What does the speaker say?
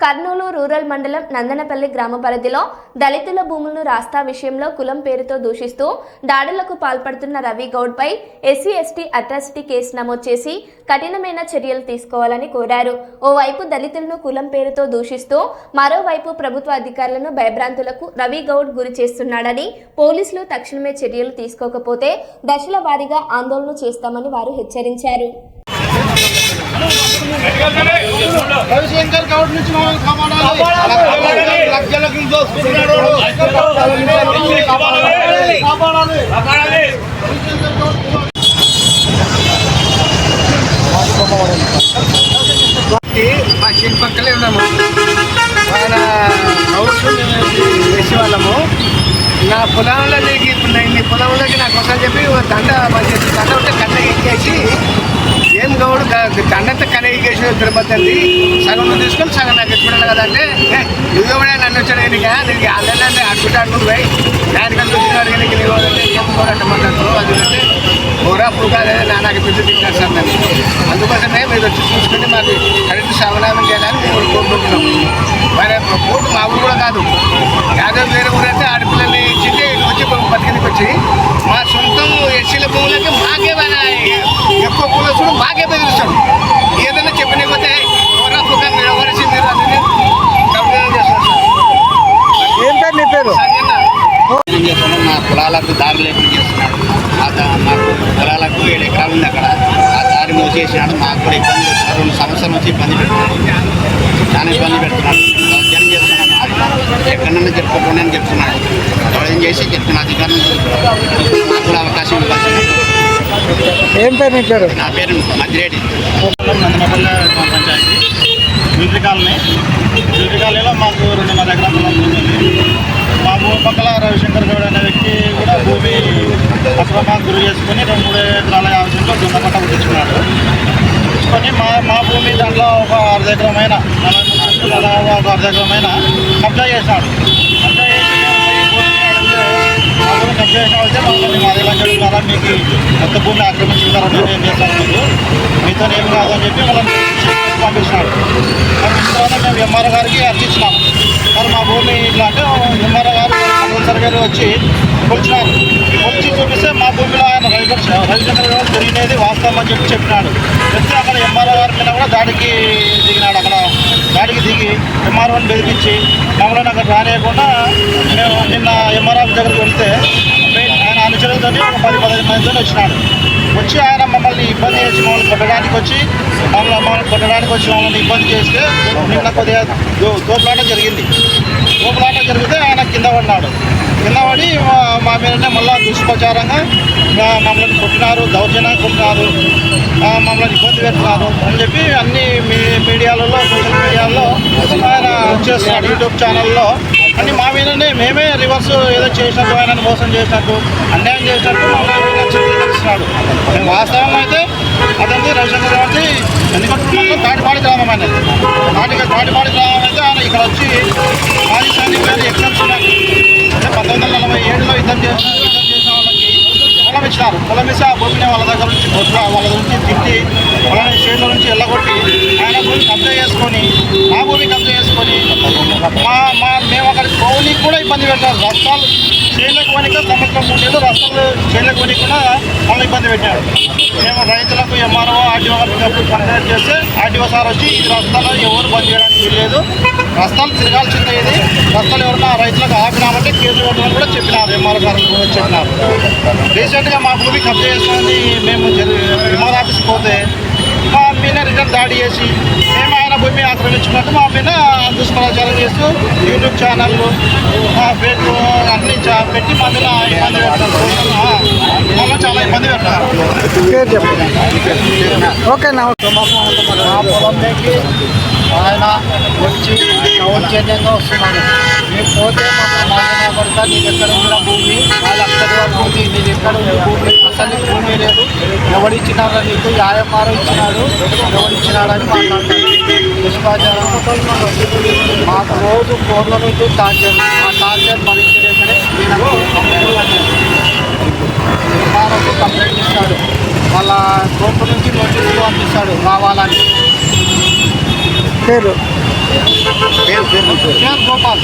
Kurnool rural మండలం నందనపల్లి గ్రామ పరిధిలో దళితుల భూములను రాస్తా విషయంలో కులం పేరుతో దూషిస్తూ దాడులకు పాల్పడుతున్న రవి గౌడ్పై ఎస్సీ ఎస్టీ అట్రాసిటీ కేసు నమోదు చేసి కఠినమైన చర్యలు తీసుకోవాలని కోరారు. ఓవైపు దళితులను కులం పేరుతో దూషిస్తూ మరోవైపు ప్రభుత్వ అధికారులను భయభ్రాంతులకు రవి గౌడ్ గురి చేస్తున్నాడని పోలీసులు తక్షణమే చర్యలు తీసుకోకపోతే దశల వారీగా ఆందోళన చేస్తామని వారు హెచ్చరించారు. రవిశంకర్ గౌడ్ నుంచి మమ్మల్ని కాపాడాలి. లక్షలకు దోసుకుంటున్నాడు కాపాడాలి రవిశంకర్ గౌడ్ మా చేతి పక్కలే ఉన్నాము ఆయన హౌస్ వేసే వాళ్ళము నా పొలంలో నీకు ఇప్పుడు నేను నీ పొలంలోకి నాకు వస్తా చెప్పి దండ మా చేతి దండ ఉంటే కట్ట ఎక్కేసి ఏం గౌడు దండంతా కన్న తిరుపతి అండి సగం నువ్వు తీసుకొని సగం నాకు ఎప్పుడు కదా అంటే నువ్వు కూడా నన్ను వచ్చాడు కనుక నీకు అల్లెల్లంటే అడుగుతాడు అనుకుంటు పోయి దానికి వచ్చినాడు కనుక నీవు అంటే ఏం పోరాట అంటారు? అది అంటే పోరా పురుగా నా నాకు పెద్ద తింటారు సార్ నన్ను అందుకోసమే మీరు వచ్చి చూసుకుని మాకు కరెంట్ సమాధానం చేయాలని మేము కోరుకుంటున్నాం మరి కోర్టు మా ఊరు కూడా కాదు యాదవ్ వేరే ఊరు అయితే ఆడపిల్లల్ని ఇచ్చింటే వచ్చి బతికిందికి వచ్చి మా సొంతం ఎస్సీల భూములకి మాకే మన ఎక్కువ పూలసుడు మాకే బెదిరిస్తాడు ఏదైనా చెప్పనిపోతే పోరా పురుగా మీరు ఎవరిసి మీరు అది కంప్లైంట్ చేస్తారు సార్ ఏం పేరు నీ పేరు సంజన్న ఏం చేస్తున్నాం మా పొలాలకు దారి లేకుండా చేస్తున్నాడు ఆ దా- మాకు పొలాలకు ఏడు ఎకరాలు ఉంది అక్కడ. ఆ దారి మూసేసినాడు. మాకు కూడా ఇబ్బంది పెడుతున్నాడు రెండు సంవత్సరాల నుంచి ఇబ్బంది పెడుతున్నాడు చాలా ఇబ్బంది పెడుతున్నాడు దౌర్జన్యం చేస్తున్నాడు ఎక్కడన్నా చెప్పుకోకుండా అని చెప్తున్నాడు దౌర్జన్యం చేసి చెప్తున్నా అధికారులు మాకు కూడా అవకాశం ఇవ్వాలి. ఏం పేరు నీ పేరు? నా పేరు మధ్యరెడ్డి నందనపల్లి గ్రామ పంచాయతీ. Military colony. మిలిటరీ కాలనీలో మాకు రెండున్నర ఎకరాల ఉంది మా భూమి పక్కల రవిశంకర్ గౌడ్ అనే వ్యక్తి కూడా భూమి అక్రమానికి గురి చేసుకుని ఎకరాల యాభై సెంట్లో దున్న పంట పుట్టించుకున్నాడు పుట్టించుకొని మా మా భూమి దాంట్లో ఒక అర్ధ ఎకరమైన ఒక అర్ధ ఎకరమైన కబ్జా చేసినాడు కబ్జా చేసి మా కబ్జా చేసిన మమ్మల్ని మాది ఇలా మీకు కొత్త భూమి ఆక్రమించుకుంటారని ఏం చేస్తాను మీకు? మీతో ఏం కాదని చెప్పి వాళ్ళని పంపించినాడు పంపించిన తర్వాత మేము ఎంఆర్ఓ గారికి అర్చించినాము మరి మా భూమి ఇట్లా అంటే ఎంఆర్ఓ గారు మండల సర్వేలు వచ్చి కొలిచినారు వచ్చి చూపిస్తే మా భూమిలో ఆయన రవిశంకర్ రవిశంకర్ జరిగినది వాస్తవం అని చెప్పి చెప్పినాడు. చెప్తే అక్కడ ఎంఆర్ఓ గారి మీద కూడా దాడికి దిగినాడు. అక్కడ దాడికి దిగి ఎంఆర్ఓని బెదిరించి మమ్మల్ని అక్కడ రానియకుండా మేము నిన్న ఎంఆర్ఓ దగ్గరికి వెళ్తే ఆయన అనుచరులతో ఒక పది పదహైదు మందితో వచ్చినాడు. వచ్చి ఆయన మమ్మల్ని ఇబ్బంది చేసి మమ్మల్ని కొట్టడానికి వచ్చి మమ్మల్ని మమ్మల్ని కొట్టడానికి వచ్చి మమ్మల్ని ఇబ్బంది చేస్తే నిన్న కొద్దిగా తోపులాట జరిగింది. తోపులాట జరిగితే ఆయన కింద పడినాడు కింద పడి మా- మీదనే మళ్ళా దుష్ప్రచారంగా మమ్మల్ని కొట్టినారు దౌర్జన్యంగా కొట్టినారు మమ్మల్ని ఇబ్బంది పెడుతున్నారు అని చెప్పి అన్ని మీ- మీడియాలలో సోషల్ మీడియాలో ఆయన చేస్తున్నాడు యూట్యూబ్ ఛానల్లో. అన్ని మా మీదనే మేమే రివర్స్ ఏదో చేసినట్టు ఆయన మోసం చేసినట్టు అన్యాయం చేసినట్టు మా చిత్రీకరిస్తున్నాడు. మేము వాస్తవం అయితే అదంతా రవిశంకర్ గారి ఎందుకంటే తాటిపాడి గ్రామం అనేది తాటి తాటిపాడి గ్రామం అయితే ఆయన ఇక్కడ వచ్చి మాజీ సైనికులు ఎగ్జామ్స్ అంటే పంతొమ్మిది వందల నలభై ఏడులో యుద్ధం చేసిన యుద్ధం చేసిన వాళ్ళకి పొలం ఇచ్చినారు. పొలం ఇస్తే ఆ భూమిని వాళ్ళ దగ్గర నుంచి కొట్ల వాళ్ళ నుంచి తిట్టి వాళ్ళని చేతుల నుంచి వెళ్ళగొట్టి ఆయన భూమి కబ్జా చేసుకొని మా భూమి కబ్జా చేసుకొని మా మా కూడా ఇబ్బంది పెట్టారు. రాష్ట్రాలు చేయలేక పోనీక సంవత్సరం మూడు నెలలు రస్తాలు చేయలేక పని కూడా వాళ్ళు ఇబ్బంది పెట్టారు. మేము రైతులకు ఎంఆర్ఓ ఆర్టీఓ గారికి కంప్లైంట్ చేస్తే ఆర్టీఓ సార్ వచ్చి ఈ రాష్ట్రాలు ఎవరు బంద్ చేయడానికి వీల్లేదు. రాష్ట్రాలు తిరగాల్సిందే ఇది రాష్ట్రాలు ఎవరన్నా రైతులకు ఆపినామంటే కేసులు పెట్టమని కూడా చెప్పినారు. ఎంఆర్ఓ గారు కూడా చెప్పినారు. రీసెంట్గా మా భూమి కబ్జా చేసుకుని మేము ఎంఆర్ ఆఫీస్కి పోతే మా మీద రిటర్న్ దాడి చేసి మేము ఆయన భూమి ఆక్రమించుకున్నట్టు మా మీద దుష్ప్రచారం చేస్తూ యూట్యూబ్ ఛానళ్ళు ఫేక్ అన్ని చా- పెట్టి మా మీద ఇబ్బంది మమ్మల్ని చాలా ఇబ్బంది పెడతారు. పేరు చెప్పు ఓకే నా మా పొలంలోకి ఆయన వచ్చి దౌర్జన్యంగా వస్తున్నాడు. మేము పోతే మమ్మల్ని నాయన పడతా నీకు ఎక్కడ ఉన్న భూమి వాళ్ళ అక్కడి వరకు ఉంది నీకు ఎక్కడ భూమి అసలు భూమి లేదు. ఎవడిచ్చినారా నీకు యాయమారు ఇచ్చినాడు ఎవడిచ్చినాడని దుష్పాచారం మాకు రోజు ఫోన్ల నుంచి టార్చర్ ఆ టార్చర్ భరించలేకనే విమానంకు కంప్లైంట్ ఇస్తాడు వాళ్ళ కోర్టు నుంచి నోటీసులు పంపిస్తాడు రావాలని పేరు పేరు. పేరు గోపాల్.